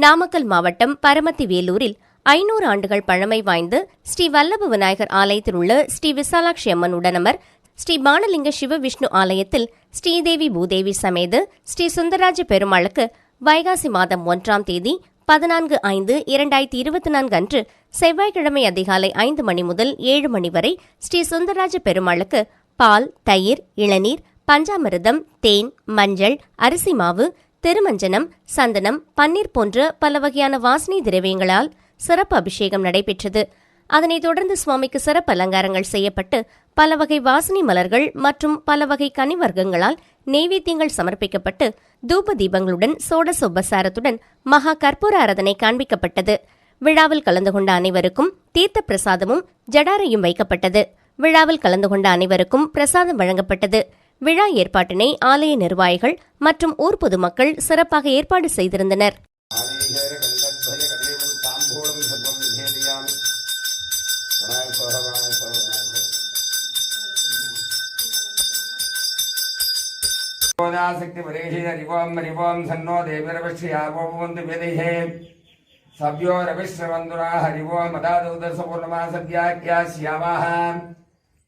நாமக்கல் மாவட்டம் பரமத்தி வேலூரில் ஐநூறு ஆண்டுகள் பழமை வாய்ந்த ஸ்ரீ வல்லப விநாயகர் ஆலயத்தில் உள்ள ஸ்ரீ விசாலாட்சி அம்மன் உடனமர் ஸ்ரீ பானலிங்க சிவ விஷ்ணு ஆலயத்தில் ஸ்ரீதேவி பூதேவி சமேத ஸ்ரீ சுந்தரராஜ பெருமாளுக்கு வைகாசி மாதம் ஒன்றாம் தேதி பதினான்கு ஐந்து இரண்டாயிரத்தி இருபத்தி நான்கு அன்று செவ்வாய்க்கிழமை அதிகாலை ஐந்து மணி முதல் ஏழு மணி வரை ஸ்ரீ சுந்தராஜ பெருமாளுக்கு பால் தயிர் இளநீர் பஞ்சாமிரதம் தேன் மஞ்சள் அரிசி மாவு திருமஞ்சனம் சந்தனம் பன்னீர் போன்ற பல வகையான வாசனை திரவியங்களால் சிறப்பு அபிஷேகம் நடைபெற்றது. அதனைத் தொடர்ந்து சுவாமிக்கு சிறப்பு அலங்காரங்கள் செய்யப்பட்டு பல வகை வாசனை மலர்கள் மற்றும் பல வகை கனிவர்க்கங்களால் நெய்வேத்தியங்கள் சமர்ப்பிக்கப்பட்டு தூப தீபங்களுடன் சோடச உபசாரத்துடன் மகா கற்பூர ஆராதனை காண்பிக்கப்பட்டது. விழாவில் கலந்து கொண்ட அனைவருக்கும் தீர்த்த பிரசாதமும் ஜடாரையும் வைக்கப்பட்டது. விழாவில் கலந்து கொண்ட அனைவருக்கும் பிரசாதம் வழங்கப்பட்டது. விழா ஏற்பாட்டினை ஆலய நிர்வாகிகள் மற்றும் ஊர் பொதுமக்கள் சிறப்பாக ஏற்பாடு செய்திருந்தனர். சக்தி பரேஷித ரிவோம் ரிவோம் சன்னோ தேவிரவிஷ்டி ஆபோபவந்து விதிஹே சவ்யோரவிஷ்ரவந்துரா ஹரிவோம் மதாதௌதர்சபூர்ணமா சத்யாக்கியா சியாவாக